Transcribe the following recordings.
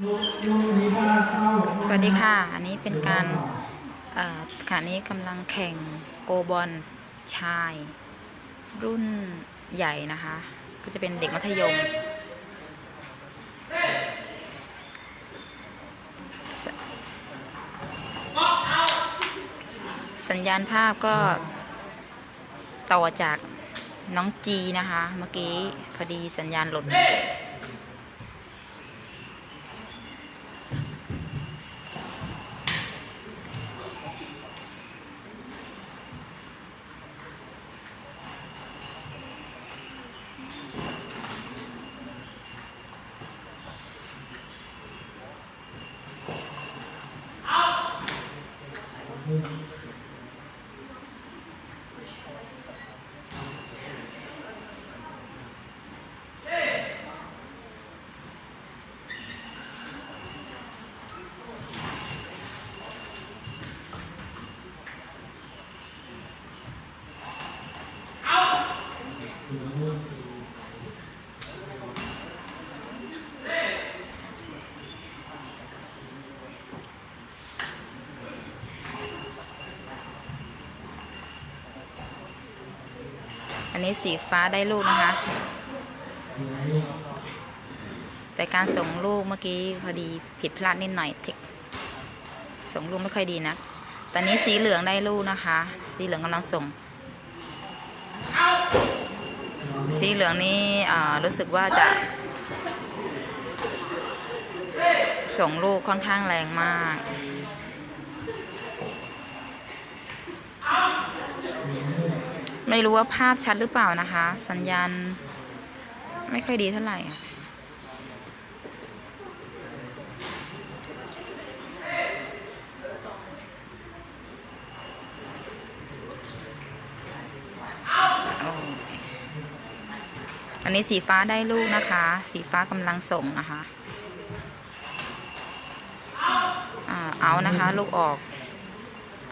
สวัสดีค่ะ อันนี้เป็นการขณะนี้กำลังแข่งโกบอลชาย รุ่นใหญ่นะคะ ก็จะเป็นเด็กมัธยมสสัญญาณภาพก็ต่อจากน้องจีนะคะ เมื่อกี้พอดีสัญญาณหลุด อันนี้สีฟ้าได้ลูกนะคะ แต่การส่งลูกเมื่อกี้พอดีผิดพลาดนิดหน่อยเทคส่งลูกไม่ค่อยดีนะตอนนี้สีเหลืองได้ลูกนะคะ สีเหลืองกำลังส่ง สีเหลืองนี้อ่รู้สึกว่าจะ ส่งลูกค่อนข้างแรงมาก ไม่รู้ว่าภาพชัดหรือเปล่านะคะ สัญญาณ ไม่ค่อยดีเท่าไหร่อันนี้สีฟ้าได้ลูกนะคะ สีฟ้ากำลังส่งนะคะอ่าเอานะคะ ลูกออก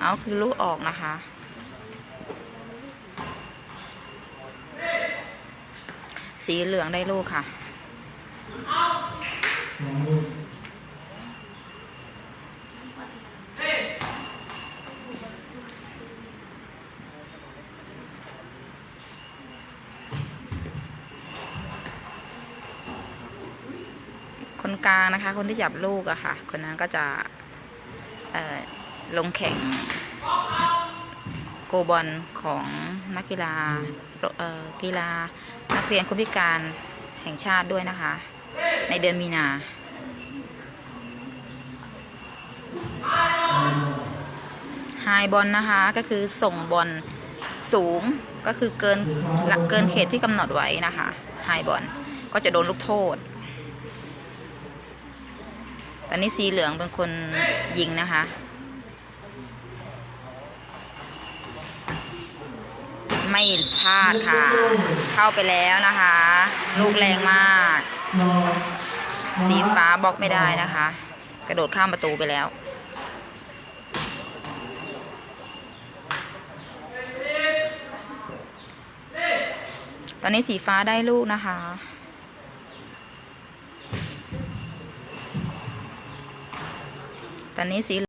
เอาคือลูกออกนะคะ สีเหลืองได้ลูกค่ะ คนกลางนะคะ คนที่จับลูกอะค่ะ คนนั้นก็จะเอ่อลงแข่ง โกบอลของนักกีฬากีฬานักเรียนคนพิการแห่งชาติด้วยนะคะ ในเดือนมีนาไฮบอลนะคะก็คือส่งบอลสูงก็คือเกินเกินเขตที่กำหนดไว้นะคะไฮบอลก็จะโดนลูกโทษ ตอนนี้สีเหลืองเป็นคนยิงนะคะ ไม่พลาดค่ะ เข้าไปแล้วนะคะ ลูกแรงมาก สีฟ้าบล็อกไม่ได้นะคะ กระโดดข้ามประตูไปแล้วตอนนี้สีฟ้าได้ลูกนะคะ ตอนนี้สี